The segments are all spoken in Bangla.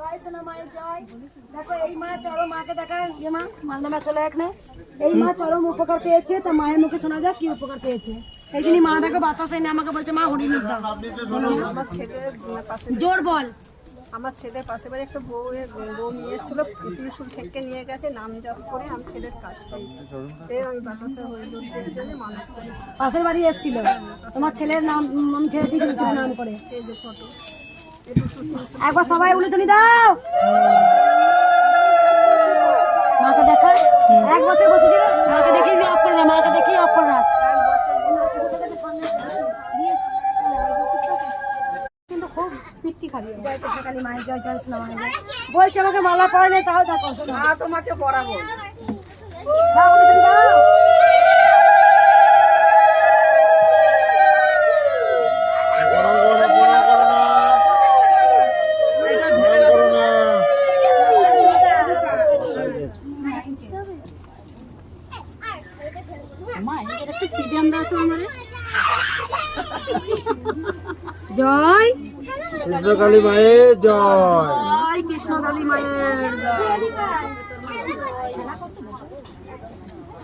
জয় সোনা মায়ের জয়। দেখো এই মা চরম মাকে দেখা ইয়ে মা মালদা মা চলে এখানে। এই মা চরম উপকার পেয়েছে তা মায়ের মুখে শোনা কি উপকার পেয়েছে। এই জন্য মা দেখো বাতাস এনে আমাকে বলছে মা হরিণ দাও। আমার ছেলের পাশে জোর বল। আমার ছেলের পাশে বাড়ি একটা বউ বউ নিয়ে এসেছিল ত্রিশুল থেকে নিয়ে গেছে নাম জপ করে আমি ছেলের কাজ পেয়েছি। আমি বাতাসে হরিদুলের জন্য মানুষ করেছি। পাশের বাড়ি এসেছিল। তোমার ছেলের নাম আমি ছেড়ে দিয়েছি নাম করে। ফটো। একবার সবাই উলুতনি দাও। মাকে দেখা এক বছর বসেছিল মাকে দেখি অফ করে দে মাকে দেখি অফ করে বলছে আমাকে মালা নেই তাও দেখো। না তোমাকে পড়াবো দাও উলুতনি দাও প্রণাম করো না, প্রণাম করো না। প্রণাম করো না। জয়। কৃষ্ণকালী মায়ের জয়। জয় কৃষ্ণকালী মায়ের জয়।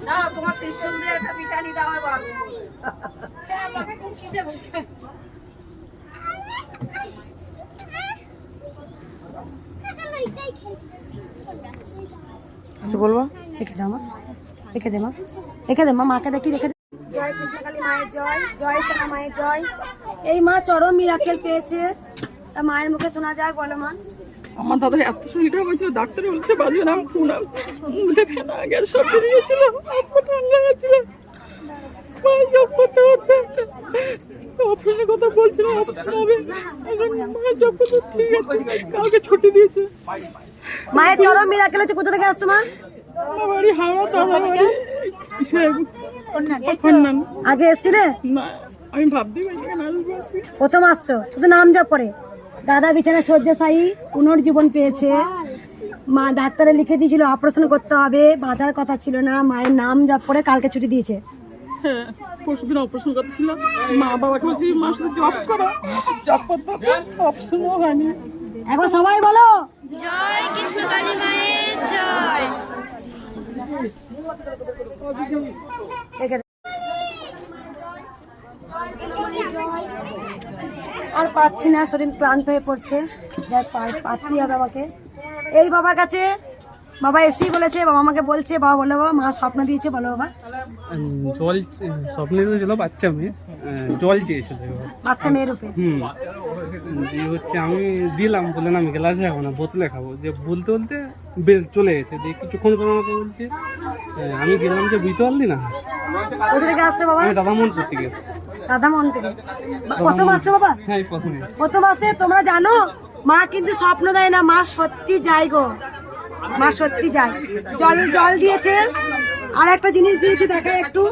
না তোমার ত্রিশুল দিয়ে একটা পিঠানি দাও এবার। কিছু বলব। রেখে দাও মা। রেখে দে মা। রেখে দে মা মাকে দেখি রেখে দে। জয় কৃষ্ণকালী মায়ের জয় জয় সোনা মায়ের জয়। এই মা চরম মিরাকেল পেয়েছে। তা মায়ের মুখে শোনা যায় বলো মা। আমার দাদার এত শরীর খারাপ হয়েছিল ডাক্তার বলছে বাজবে না পুনাম মুখে ফেনা গ্যাস সব বেরিয়েছিল আপা ঠান্ডা গেছিল মায়ের জব করতে করতে। অপারেশনের কথা বলছিল অপারেশন হবে মায়ের জব করতে ঠিক আছে কালকে ছুটি দিয়েছে। মায়ের চরম মিরাকেল হচ্ছে কোথা থেকে আসছো মা? বাড়ি হাওড়া তো আমার বাড়ি আগে এসছিলে আমি পারি প্রথম আসছো শুধু নাম জপ করে দাদা বিছানা শয্যাশায়ী পুনর্জীবন পেয়েছে। মা ডাক্তারে লিখে দিয়েছিল অপারেশন করতে হবে। বাঁচার কথা ছিল না মায়ের নাম জপ করে কালকে ছুটি দিয়েছে। হ্যাঁ পরশুদিন অপারেশন করতেছিল মা বাবাকে বলছি মার সাথে জব করো। জব করতে অপারেশনও হয়নি। এখন সবাই বলো। রেখে দে। আর পাচ্ছি না, শরীর ক্লান্ত হয়ে পড়ছে। যাই পা- পাতেই হবে আমাকে। এই বাবার কাছে, বাবা এসেই বলেছে, বাবা আমাকে বলছে, বাবা বলো বাবা মা স্বপ্ন দিয়েছে, বলো বাবা। স্বপ্ন স্বপ্নে বাচ্চা মেয়ে। জল চেয়েছিল বাচ্চা মেয়ের রূপে হুম। দিয়ে হচ্ছে আমি দিলাম বলে আমি গ্লাসে খাব না বোতলে খাব। যে বলতে বলতে বের- চলে গেছে দিয়ে কিছুক্ষণ পর আমাকে বলছে আমি গেলাম যে বুঝতে পারলি না? কোথা আসছে বাবা? আমি দাদা মন করতে গেছি। রাধামোহন থেকে? বা- প্রথম আসছে বাবা? হ্যাঁ প্রথম তোমরা জানো মা কিন্তু স্বপ্ন দেয় না মা সত্যি যায় গো। মা সত্যি যায়। জল জল দিয়েছে আর একটা জিনিস দিয়েছে দেখা একটু।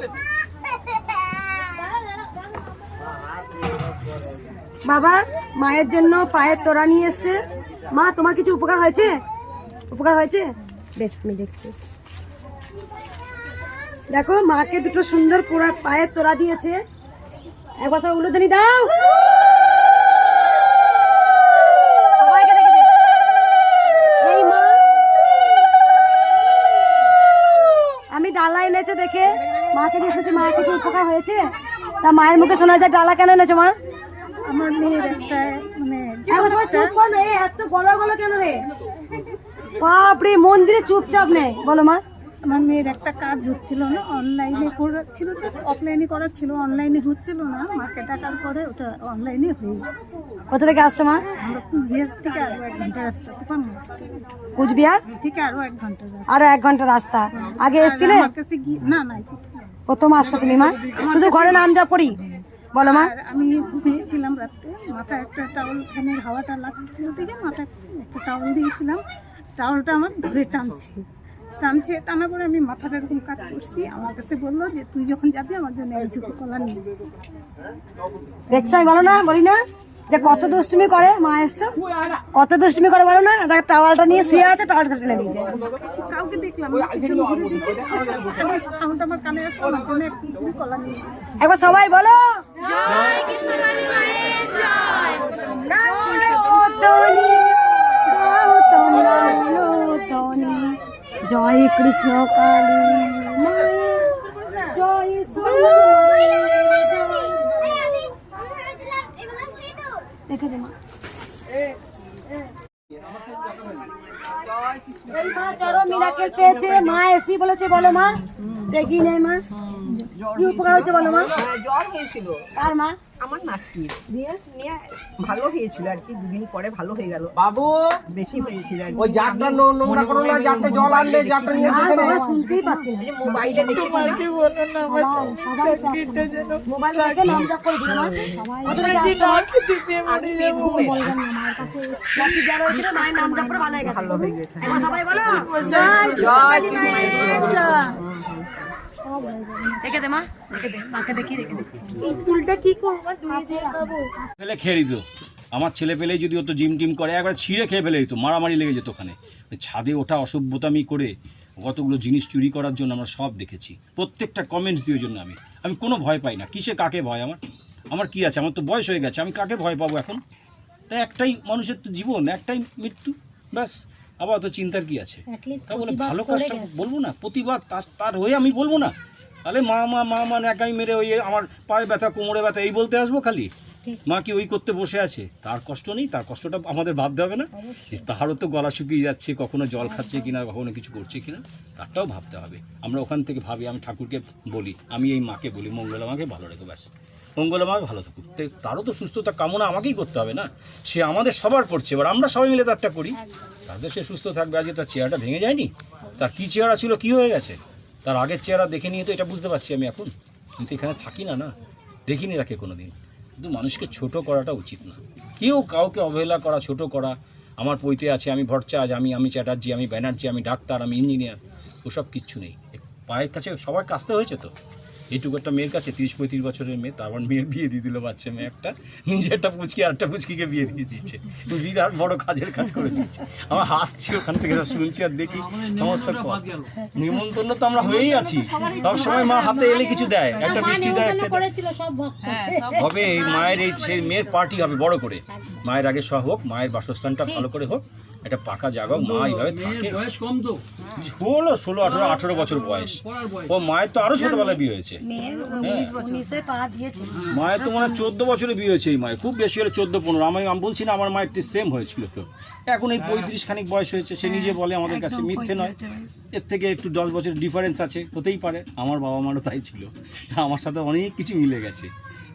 বাবা, মায়ের জন্য পায়ের তোরা নিয়ে এসছে। মা, তোমার কিছু উপকার হয়েছে? উপকার হয়েছে? বেশ, আমি দেখছি। দেখো, মাকে দুটো সুন্দর পুরা পায়ের তোরা দিয়েছে। একবার সব উলুদনি দাও। আমি ডালা এনেছে দেখে। মাকে দিয়ে মায়ের কিছু উপকার হয়েছে? তা মায়ের মুখে শোনা যায়, ডালা কেন এনেছো মা? আমার মেয়ের একটা মানে এত গলা গলা কেন রে? বাপরে মন্দিরে চুপচাপ নেই। বলো মা। আমার মেয়ের একটা কাজ হচ্ছিল না অনলাইনে করার ছিল তো অফলাইনে করার ছিল অনলাইনে হচ্ছিল না মাকে টাকার পরে ওটা অনলাইনে হয়ে গেছে। কোথা থেকে আসছো মা? আমরা কুচবিহার থেকে আরও এক ঘণ্টা রাস্তা তুফান কুচবিহার? থেকে আরও এক ঘণ্টা রাস্তা। আরও এক ঘণ্টা রাস্তা। আগে এসছিলে? না না প্রথম। প্রথম আসছো তুমি মা? শুধু ঘরে নাম যা পড়ি। বলো মা। আমি ঘুমিয়েছিলাম রাত্রে মাথায় একটা টাওয়াল ফ্যানের হাওয়াটা লাগছিল দেখে মাথায় একটা টাওয়াল দিয়েছিলাম। টাওয়ালটা আমার ধরে টানছে। টানছে টানা করে আমি মাথাটা এরকম কাট করছি। আমার কাছে বলল যে তুই যখন যাবি আমার জন্য এক ঝুঁকো কলা নিয়ে যাবি দেখছ আমি বলো না বলি না। যে কত দুষ্টুমি করে মা এসছো। কত দুষ্টুমি করে বলো না দেখ টাওয়ালটা নিয়ে শুয়ে আছে টাওয়ালটা টেনে দিয়েছে কাউকে দেখলাম আমার কানে আসলো আমার জন্য এক ঝুঁকো কলা নিয়ে যাবি একবার সবাই বলো জয় জয় কৃষ্ণ কালী মায়ের জয়। মা এসি বলেছে, বলো মা। দেখি নেই মা। কি উপকার হচ্ছে বলো মা? হ্যাঁ, জ্বর হয়েছিল। কার মা? আমার নাতনির দিয়ে? নিয়ে ভালো হয়েছিল আর কি দুদিন পরে ভালো হয়ে গেল। বাবু! বেশি হয়েছিল আর কি। ওই জারটা নো- নোংরা করো না জারটা জল আনলে জারটা নিয়ে আর বাবা শুনতেই পাচ্ছি না। এই যে মোবাইলে দেখেছিলাম মোবাইল দেখে নাম জপ করেছিল মা। কোথা থেকে আসছো। মা? আমি বীরভূমে নাকি যারা হয়েছিল মায়ের নাম জপ করে ভালো হয়ে গেছে। ভালো হয়ে গেছে। সবাই বলো। জয়। কৃষ্ণ দেখে দে মা দেখে দে মাকে দেখি দেখে দে। ফেলে খেয়ে দিত আমার ছেলে পেলে যদি অত জিম টিম করে একবার ছিঁড়ে খেয়ে ফেলে দিত মারামারি লেগে যেত ওখানে। ওই ছাদে ওঠা অসভ্যতামি করে কতগুলো জিনিস চুরি করার জন্য আমরা সব দেখেছি। প্রত্যেকটা কমেন্টস দিয়ে জন্য আমি। আমি কোনো ভয় পাই না। কিসে কাকে ভয় আমার? আমার কি আছে? আমার তো বয়স হয়ে গেছে। আমি কাকে ভয় পাবো এখন? তাই একটাই মানুষের তো জীবন একটাই মৃত্যু ব্যাস। আবার অত চিন্তার কি আছে? তা বলে ভালো কাজটা বলব না? প্রতিবাদ তার হয়ে আমি বলব না? তাহলে মা মা মা মা একাই মেরে ওই আমার পায়ে ব্যথা কোমরে ব্যথা এই বলতে আসব খালি? মা কি ওই করতে বসে আছে? তার কষ্ট নেই তার কষ্টটা আমাদের ভাবতে হবে না। যে তারও তো গলা শুকিয়ে যাচ্ছে কখনো জল খাচ্ছে কিনা কখনো কিছু করছে কিনা তারটাও ভাবতে হবে। আমরা ওখান থেকে ভাবি আমি ঠাকুরকে বলি আমি এই মাকে বলি মঙ্গলা মাকে ভালো রেখো ব্যাস। মঙ্গলা মা ভালো থাকুক। তারও তো সুস্থতা কামনা আমাকেই করতে হবে না? সে আমাদের সবার পড়ছে। এবার আমরা সবাই মিলে তারটা করি। তাদের সে সুস্থ থাকবে। আজকে তার চেহারাটা ভেঙে যায়নি? তার কী চেহারা ছিল কী হয়ে গেছে? তার আগের চেহারা দেখে নিয়ে তো এটা বুঝতে পারছি আমি এখন। কিন্তু এখানে থাকি না না? দেখিনি তাকে কোনো দিন কিন্তু মানুষকে ছোট করাটা উচিত না। কেউ কাউকে অবহেলা করা ছোট করা। আমার পৈতে আছে আমি ভট্টাচার্য আমি আমি চ্যাটার্জি আমি ব্যানার্জি আমি ডাক্তার আমি ইঞ্জিনিয়ার। ওসব কিচ্ছু নেই। পায়ের কাছে সবার কাছতে হয়েছে তো? এইটুকু একটা মেয়ের কাছে তিরিশ পঁয়ত্রিশ বছরের মেয়ে তারপর মেয়ের বিয়ে দিয়ে দিল বাচ্চা মেয়ে একটা নিজে একটা পুচকি আর একটা পুচকিকে বিয়ে দিয়ে দিচ্ছে। বিরাট বড় কাজের কাজ করে দিয়েছে আমার হাসছি ওখান থেকে সব শুনছি আর দেখি সমস্ত। নিমন্ত্রণ তো আমরা হয়েই আছি। সব সময় মা হাতে এলে কিছু দেয় একটা মিষ্টি দেয় একটা হবে মায়ের এই মেয়ের পার্টি হবে বড় করে। মায়ের আগে সব হোক মায়ের বাসস্থানটা ভালো করে হোক। একটা পাকা জায়গা মা এইভাবে থাকে। বয়স কম তো। হলো ষোলো আঠারো আঠারো বছর বয়স। ও মায়ের তো আরও ছোটবেলায় বিয়ে হয়েছে। মেয়ের দিয়েছে। মায়ের তো মনে হয় চোদ্দ বছরে বিয়ে হয়েছে এই মায়ের। খুব বেশি হলে চোদ্দ পনেরো। আমি আমি বলছি না আমার মায়ের একটি সেম হয়েছিল তো। এখন এই পঁয়ত্রিশ খানিক বয়স হয়েছে সে নিজে বলে আমাদের কাছে মিথ্যে নয়। এর থেকে একটু দশ বছর ডিফারেন্স আছে। হতেই পারে। আমার বাবা মারও তাই ছিল। আমার সাথে অনেক কিছু মিলে গেছে।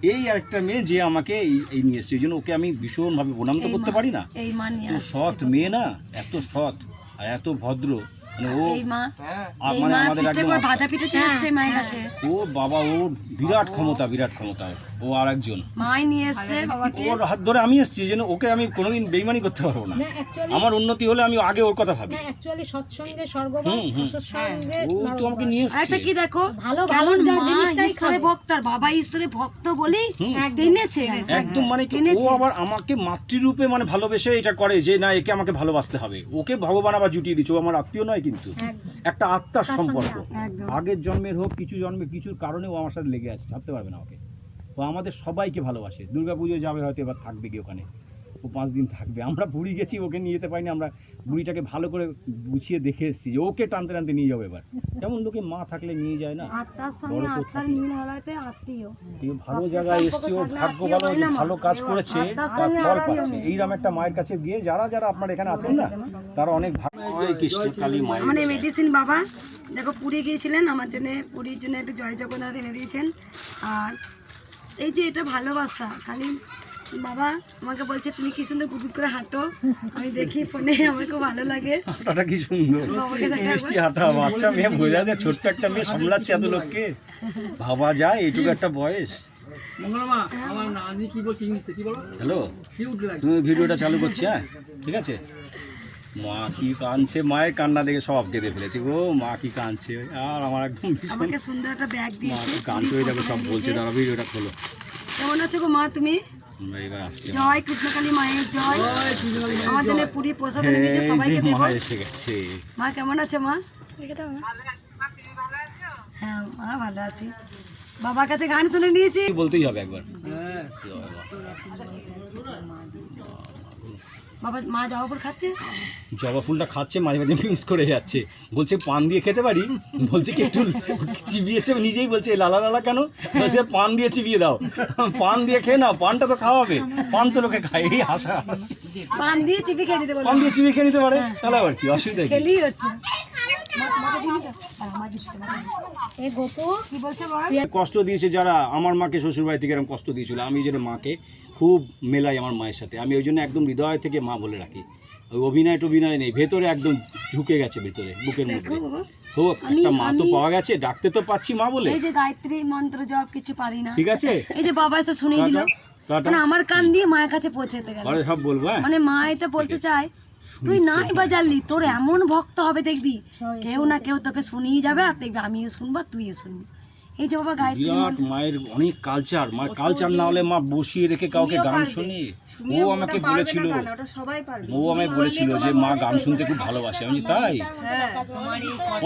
এই আরেকটা মেয়ে যে আমাকে এই নিয়ে এসছে এই জন্য ওকে আমি ভীষণভাবে প্রণাম তো করতে পারি না। সৎ মেয়ে না এত সৎ আর এত ভদ্র। এই মা এই মানে মা পিঠে করে ভাজা পিঠে চলে মায়ের কাছে। ও বাবা ও বিরাট ক্ষমতা বিরাট ক্ষমতা। ও আর একজন মাই নিয়ে এসছে বাবাকে। ওর হাত ধরে আমি এসেছি যেন ওকে আমি কোনোদিন বেইমানি করতে পারব না। আমার উন্নতি হলে আমি আগে ওর কথা ভাবি। অ্যাকচুয়ালি সৎসঙ্গে স্বর্গবাস হুম, হুম। ও তো আমাকে নিয়ে আচ্ছা কি দেখো? ভালো কেমন যা জিনিসটাই ঈশ্বরের ভক্ত বাবা ঈশ্বরের ভক্ত বলেই কিনেছে একদম মানে কি ও আবার আমাকে মাতৃরূপে মানে ভালোবেসে এটা করে যে না একে আমাকে ভালোবাসতে হবে। ওকে ভগবান আবার জুটিয়ে দিচ্ছে। ও আমার আত্মীয় নয় কিন্তু একটা আত্মার সম্পর্ক। আগের জন্মের হোক কিছু জন্মে কিছুর কারণে ও আমার সাথে লেগে আছে ছাড়তে পারবে না ওকে ও আমাদের সবাইকে ভালোবাসে। দুর্গাপুজো যাবে হয়তো এবার থাকবে কি ওখানে। ও পাঁচ দিন থাকবে। আমরা বুড়ি গেছি ওকে নিয়ে যেতে পারিনি আমরা বুড়িটাকে ভালো করে গুছিয়ে দেখে এসেছি যে ওকে টানতে টানতে নিয়ে যাবে এবার। যেমন লোকে মা থাকলে নিয়ে যায় না? ভালো জায়গায় এসছে ও ভাগ্য ভালো ভালো কাজ করেছে তার ফল পাচ্ছে। এইরকম একটা মায়ের কাছে গিয়ে যারা যারা আপনার এখানে আছেন না তারা অনেক ভালো মানে মেডিসিন বাবা। দেখো পুরী গিয়েছিলেন আমার জন্য পুরীর জন্য একটু জয় জগন্নাথ এনে দিয়েছেন। আর এই যে এটা ভালোবাসা খালি বাবা আমাকে বলছে তুমি কি সুন্দর গুটগুট করে হাঁটো। আমি দেখি ফোনে আমার খুব ভালো লাগে। হাঁটাটা কি সুন্দর। মিষ্টি হাঁটা বাচ্চা মেয়ে বোঝা যায় ছোট্ট একটা মেয়ে সামলাচ্ছে এত লোককে। ভাবা যায় এইটুকু একটা বয়স। মঙ্গলমা আমার নানি কি বলছে ইংলিশে কি বলো? হ্যালো? তুমি ভিডিওটা চালু করছি হ্যাঁ? ঠিক আছে? মা কি কাঁদছে মায়ের কান্না দেখে সব কেঁদে ফেলেছে গো। মা কি কাঁদছে আর আমার একদম ভীষণ সুন্দর একটা ব্যাগ মা দিয়েছে। কাঁদছে ওই দেখো সব বলছে দাঁড়া ভিডিওটা খোলো। কেমন আছো গো মা তুমি? জয় কৃষ্ণকালী মায়ের জয়। আমার জন্য পুরী প্রসাদ এনে দিয়েছে সবাইকে দেবো। মা মা কেমন আছে মা? হ্যাঁ মা ভালো আছি। বাবার কাছে গান শুনে নিয়েছি। বলতেই হবে একবার? হ্যাঁ। বাবা মা জবা ফুল খাচ্ছে? জবা ফুলটা খাচ্ছে মাঝে মাঝে মিস করে যাচ্ছে। বলছে পান দিয়ে খেতে পারি? বলছে কি একটু চিবিয়েছে নিজেই বলছে লালা লালা কেন? বলছে পান দিয়ে চিবিয়ে দাও। পান দিয়ে খেয়ে নাও পানটা তো খাওয়াবে পান তো লোকে খায় এই আশা। পান দিয়ে খেয়ে পান চিবিয়ে খেয়ে নিতে পারে। তাহলে আবার কি অসুবিধা হচ্ছে? হ্যাঁ, কষ্ট দিয়েছে যারা আমার মাকে শ্বশুরবাড়ি থেকে এরকম কষ্ট দিয়েছিল আমি যেটা মাকে খুব মেলাই আমার মায়ের সাথে। আমি ওই জন্য একদম হৃদয় থেকে মা বলে রাখি। ওই অভিনয় টভিনয় নেই ভেতরে একদম ঝুঁকে গেছে ভেতরে বুকের মধ্যে। হোক একটা মা তো পাওয়া গেছে ডাকতে তো পাচ্ছি মা বলে। এই যে গায়ত্রী মন্ত্র জপ কিছু পারি না। ঠিক আছে? এই যে বাবা এসে শুনিয়ে দিল। মানে আমার কান দিয়ে মায়ের কাছে পৌঁছাতে গেল। ঘরে সব বলব হ্যাঁ। মানে মা এটা বলতে চায় তুই নাই বা জানলি তোর এমন ভক্ত হবে দেখবি। কেউ না কেউ তোকে শুনিয়ে যাবে আর দেখবি আমিও শুনব আর তুইও শুনবি। এই যে বাবা গায়ত্রী বিরাট মায়ের অনেক কালচার মায়ের কালচার না হলে মা বসিয়ে রেখে কাউকে গান শোনে ও আমাকে বলেছিল। ও আমায় বলেছিল যে মা গান শুনতে খুব ভালোবাসে। আমি তাই।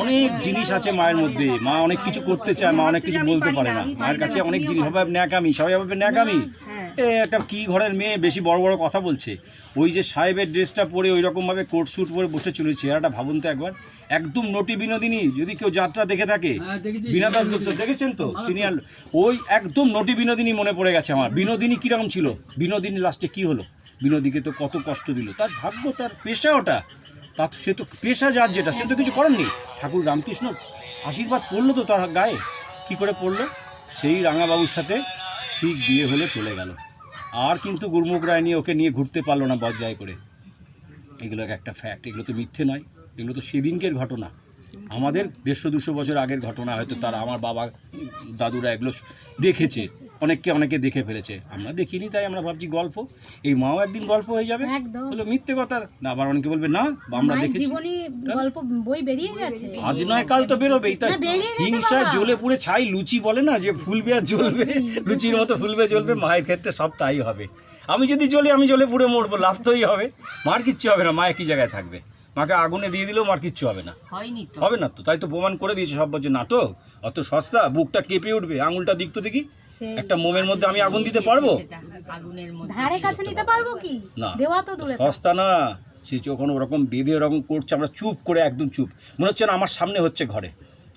অনেক জিনিস আছে মায়ের মধ্যে। মা অনেক কিছু করতে চায় মা অনেক কিছু বলতে পারে না। মায়ের কাছে অনেক জিনিস হবে ন্যাকামি সবাই হবে ন্যাকামি। এ একটা কি ঘরের মেয়ে বেশি বড় বড় কথা বলছে। ওই যে সাহেবের ড্রেসটা পরে ওই রকম ভাবে কোট স্যুট পরে বসেছিল ওই চেহারাটা ভাবুন তো একবার। একদম নটি বিনোদিনী যদি কেউ যাত্রা দেখে থাকে বিনা দাসগুপ্ত দেখেছেন তো? সিনিয়র ওই একদম নটি বিনোদিনী মনে পড়ে গেছে আমার। বিনোদিনী কীরকম ছিল? বিনোদিনী লাস্টে কি হলো? বিনোদীকে তো কত কষ্ট দিল। তার ভাগ্য তার পেশা ওটা। তা তো সে তো পেশা যার যেটা সে তো কিছু করেননি। ঠাকুর রামকৃষ্ণ আশীর্বাদ পড়ল তো তার গায়ে। কি করে পড়ল? সেই রাঙাবাবুর সাথে ঠিক বিয়ে হলে চলে গেল। আর কিন্তু গুরমুখ রায় নিয়ে ওকে নিয়ে ঘুরতে পারল না বজরায় করে। এগুলো একটা ফ্যাক্ট এগুলো তো মিথ্যে নয়। এগুলো তো সেদিনকের ঘটনা। আমাদের দেড়শো দুশো বছর আগের ঘটনা হয়তো তার আমার বাবা দাদুরা এগুলো দেখেছে। অনেককে অনেকে দেখে ফেলেছে। আমরা দেখিনি তাই আমরা ভাবছি গল্প। এই মাও একদিন গল্প হয়ে যাবে। হলো মিথ্যে কথা। না আবার অনেকে বলবে না আমরা দেখেছি। গল্প বই বেরিয়ে গেছে। আজ নয় কাল তো বেরোবেই। তাই হিংসায় জ্বলে পুড়ে ছাই লুচি বলে না যে ফুলবে আর জ্বলবে। লুচির মতো ফুলবে জ্বলবে মায়ের ক্ষেত্রে সব তাই হবে। আমি যদি জ্বলি আমি জ্বলে পুড়ে মরবো লাভ তোই হবে। মার কিচ্ছু হবে না মা একই জায়গায় থাকবে। মাকে আগুনে দিয়ে দিলেও মার কিচ্ছু হবে না। হবে না তো তাই তো প্রমাণ করে দিয়েছে সব বলছে নাটক। অত সস্তা বুকটা কেঁপে উঠবে আঙুলটা দিক তো দেখি একটা মোমের মধ্যে আমি আগুন দিতে পারব? ধারে কাছে নিতে পারব কি? না। সস্তা না সে যখন ওরকম বেঁধে ওরকম করছে আমরা চুপ করে একদম চুপ। মনে হচ্ছে না আমার সামনে হচ্ছে ঘরে।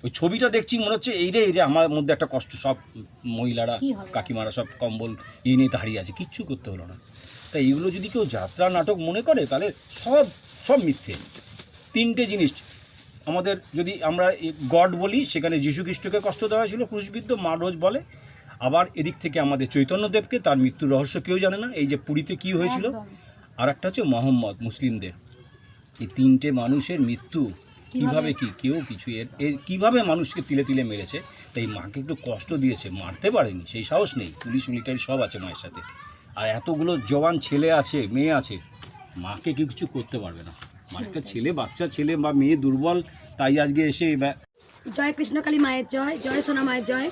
ওই ছবিটা দেখছি মনে হচ্ছে এই রে এই রে আমার মধ্যে একটা কষ্ট সব মহিলারা কাকিমারা সব কম্বল এই নিয়ে দাঁড়িয়ে আছে কিচ্ছু করতে হলো না। তাই এগুলো যদি কেউ যাত্রা নাটক মনে করে তাহলে সব সব মিথ্যে। তিনটে জিনিস আমাদের যদি আমরা গড বলি সেখানে যীশু খ্রিস্টকে কষ্ট দেওয়া হয়েছিল ক্রুশবিদ্ধ মা রোজ বলে। আবার এদিক থেকে আমাদের চৈতন্যদেবকে তার মৃত্যুর রহস্য কেউ জানে না। এই যে পুরীতে কি হয়েছিল? আর একটা হচ্ছে মোহাম্মদ মুসলিমদের। এই তিনটে মানুষের মৃত্যু কীভাবে? কি? কেউ কিছু এর এর কীভাবে মানুষকে তিলে তিলে মেরেছে? তাই মাকে একটু কষ্ট দিয়েছে মারতে পারেনি সেই সাহস নেই। পুলিশ মিলিটারি সব আছে মায়ের সাথে। আর এতগুলো জওয়ান ছেলে আছে মেয়ে আছে মাকে কেউ কিছু করতে পারবে না। মায়ের ছেলে বাচ্চা ছেলে বা মেয়ে দুর্বল তাই আজকে এসে জয় কৃষ্ণকালী মায়ের জয় জয় সোনা মায়ের জয়।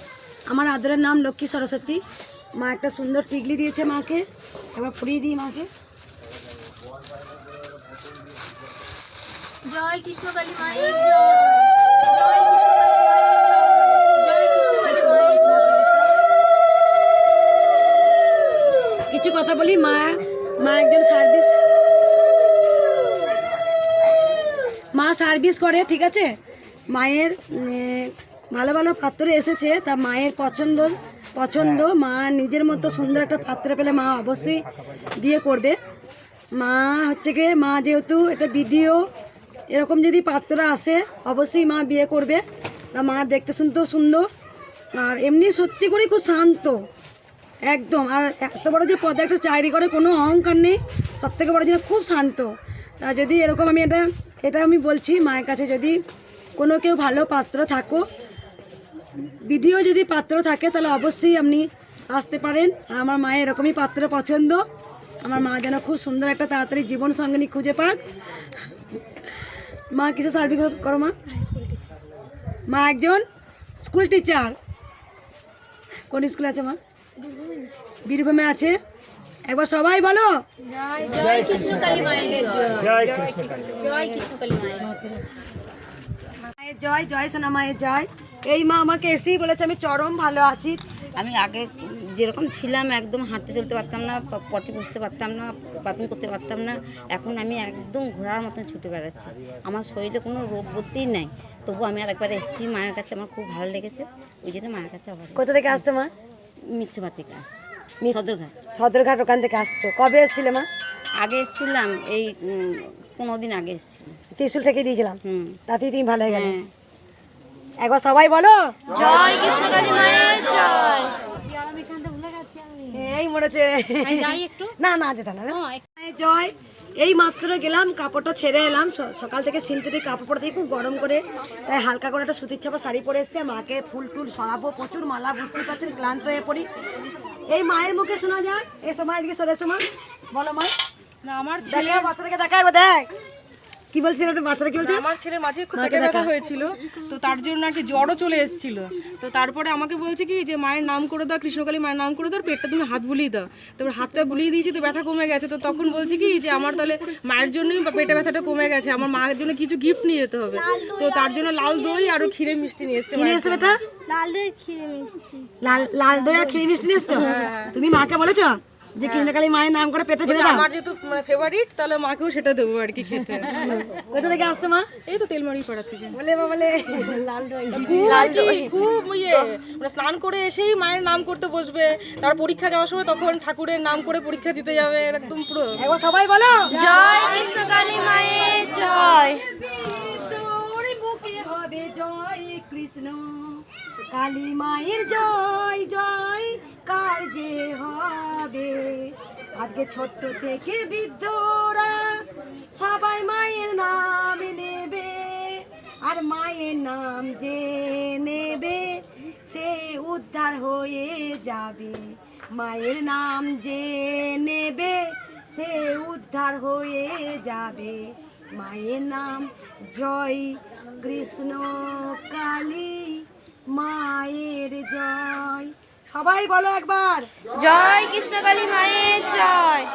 আমার আদরের নাম লক্ষ্মী সরস্বতী। মা একটা সুন্দর টিকলি দিয়েছে মাকে। এবার পুড়িয়ে দিই মাকে। জয় কৃষ্ণকালী মায়ের জয়। জয় কৃষ্ণকালী মায়ের জয়। কিছু কথা বলি মা মা একজন সার্ভিস মা সার্ভিস করে ঠিক আছে? মায়ের ভালো ভালো পাত্র এসেছে তা মায়ের পছন্দ পছন্দ মা নিজের মতো সুন্দর একটা পাত্র পেলে মা অবশ্যই বিয়ে করবে। মা হচ্ছে গিয়ে মা যেহেতু এটা ভিডিও এরকম যদি পাত্র আসে অবশ্যই মা বিয়ে করবে। তা মা দেখতে শুনতেও সুন্দর। আর এমনি সত্যি করে খুব শান্ত। একদম। আর এত বড় যে পদে একটা চাকরি করে কোনো অহংকার নেই। সব থেকে বড় যে খুব শান্ত। যদি এরকম আমি এটা এটা আমি বলছি মায়ের কাছে, যদি কোনো কেউ ভালো পাত্র থাকো, ভিডিও যদি পাত্র থাকে, তাহলে অবশ্যই আপনি আসতে পারেন। আমার মায়ের এরকমই পাত্র পছন্দ। আমার মা যেন খুব সুন্দর একটা তাড়াতাড়ি জীবন সঙ্গিনী খুঁজে পাক। মা কিসে সার্ভিস করো মা? মা একজন স্কুল টিচার কোন স্কুল আছে মা? বীরভূমে আছে। একবার সবাই বলো। জয় জয় কৃষ্ণকালী মায়ের জয়। জয় কৃষ্ণকালী। জয় কৃষ্ণকালী মায়ের মায়ের জয় জয় সোনা মায়ের জয়। এই মা আমাকে এসেই বলেছে আমি চরম ভালো আছি। আমি আগে যেরকম ছিলাম একদম হাঁটতে চলতে পারতাম না পটি বসতে পারতাম না বাথরুম করতে পারতাম না। এখন আমি একদম ঘোড়ার মতন ছুটে বেড়াচ্ছি। আমার শরীরে কোনো রোগ বলতেই নাই। তবু আমি আর একবার এসেছি মায়ের কাছে আমার খুব ভালো লেগেছে। ওই জন্য মায়ের কাছে আবার কোথা থেকে আসছো মা? মিথ্যে থেকে আসছি। সদরঘাট। সদরঘাট ওখান থেকে আসছো। কবে এসেছিলে মা? আগে এসেছিলাম এই পনেরো দিন আগে এসেছিলাম। ত্রিশুল থেকে দিয়েছিলাম? তাতেই তুমি ভালো হয়ে গেলে। হ্যাঁ। একবার সবাই বলো। জয় কৃষ্ণকালী মায়ের জয়। এই মরেছে। একটু? না না যেতে না। না। জয়। এই মাত্র গেলাম কাপড়টা ছেড়ে এলাম। সকাল থেকে সিনথেটিক কাপড় পরে খুব গরম করে তাই হালকা করে একটা সুতির চাপা শাড়ি পরে এসছে। মাকে ফুল টুল সরাবো প্রচুর মালা বুঝতেই পারছেন ক্লান্ত হয়ে পড়ি। এই মায়ের মুখে শোনা যায় এসো মা এদিকে সরে এসো মা বলো মা। না আমার ছেলে বাচ্চাটাকে দেখা একবার দেখ। কি বলছিল একটা বাচ্চাটা কি বলছে আমার ছেলের মাঝে খুব পেটে ব্যথা হয়েছিল। তো তার জন্য আর কি জ্বরও চলে এসেছিল। তো তারপরে আমাকে বলছে কি যে মায়ের নাম করে দাও কৃষ্ণকালী মায়ের নাম করে দাও পেটটা তুমি হাত বুলিয়ে দাও। তারপর হাতটা বুলিয়ে দিয়েছি তো ব্যথা কমে গেছে। তো তখন বলছি কি যে আমার তাহলে মায়ের জন্যই পেটে ব্যথাটা কমে গেছে। আমার মায়ের জন্য কিছু গিফট নিয়ে যেতে হবে। তো তার জন্য লাল দই আর ক্ষীরে মিষ্টি নিয়ে এসছে নিয়ে এসছো বেটা? লাল দই ক্ষীরে মিষ্টি। লাল লাল দই আর ক্ষীর মিষ্টি নিয়ে এসছো? তুমি মাকে বলেছ? যে কৃষ্ণকালী মায়ের নাম করে পেটে ছেড়ে দাও। আমার যেহেতু মানে ফেভারিট তাহলে মাকেও সেটা দেবো আর কি খেতে। কোথা থেকে আসছো মা? এই তো তেলমারি পাড়া থেকে। বলে বা বলে লাল দই। খুব ইয়ে মানে স্নান করে এসেই মায়ের নাম করতে বসবে। তার পরীক্ষা যাওয়ার সময় তখন ঠাকুরের নাম করে পরীক্ষা দিতে যাবে একদম পুরো। একবার সবাই বলো। জয় কৃষ্ণকালী মায়ের জয়। তোর বুকে হবে জয় কৃষ্ণ। কালী মায়ের জয় জয় কার যে হবে? আজকে ছোট্ট থেকে বৃদ্ধরা সবাই মায়ের নাম নেবে আর মায়ের নাম যে নেবে সে উদ্ধার হয়ে যাবে। মায়ের নাম যে নেবে সে উদ্ধার হয়ে যাবে। মায়ের নাম জয় কৃষ্ণ কালী, মায়ের জয় সবাই বলো একবার। জয় কৃষ্ণকালী মায়ের জয়।